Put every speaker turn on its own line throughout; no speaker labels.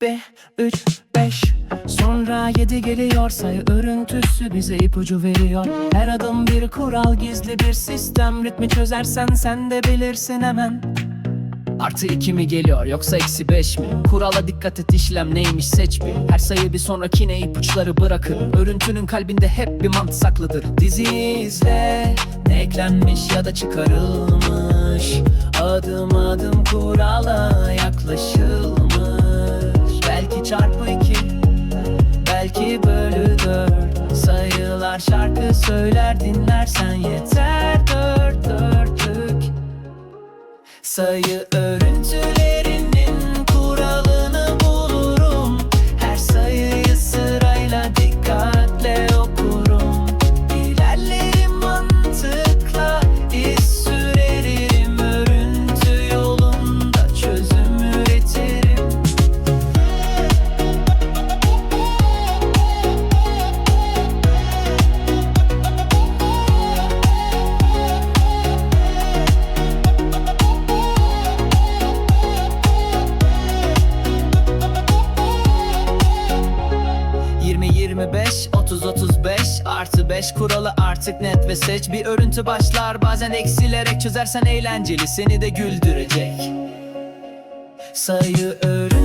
Bir, üç, beş. Sonra yedi geliyor. Sayı örüntüsü bize ipucu veriyor. Her adım bir kural gizli bir sistem. Ritmi çözersen sen de bilirsin hemen. Artı iki mi geliyor yoksa eksi beş mi? Kurala dikkat et işlem neymiş seç bir. Her sayı bir sonrakine ipuçları bırakır. Örüntünün kalbinde hep bir mantı saklıdır Dizi izle ne eklenmiş ya da çıkarılmış. Adım adım kurala yaklaşılmış Belki bölü dört Sayılar şarkı söyler dinlersen yeter. Dört dörtlük Sayı örüntülerinin Artı beş kuralı artık net ve seç. Bir örüntü başlar bazen eksilerek Çözersen eğlenceli. Seni de güldürecek. Sayı örüntülerinin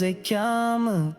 music, I'm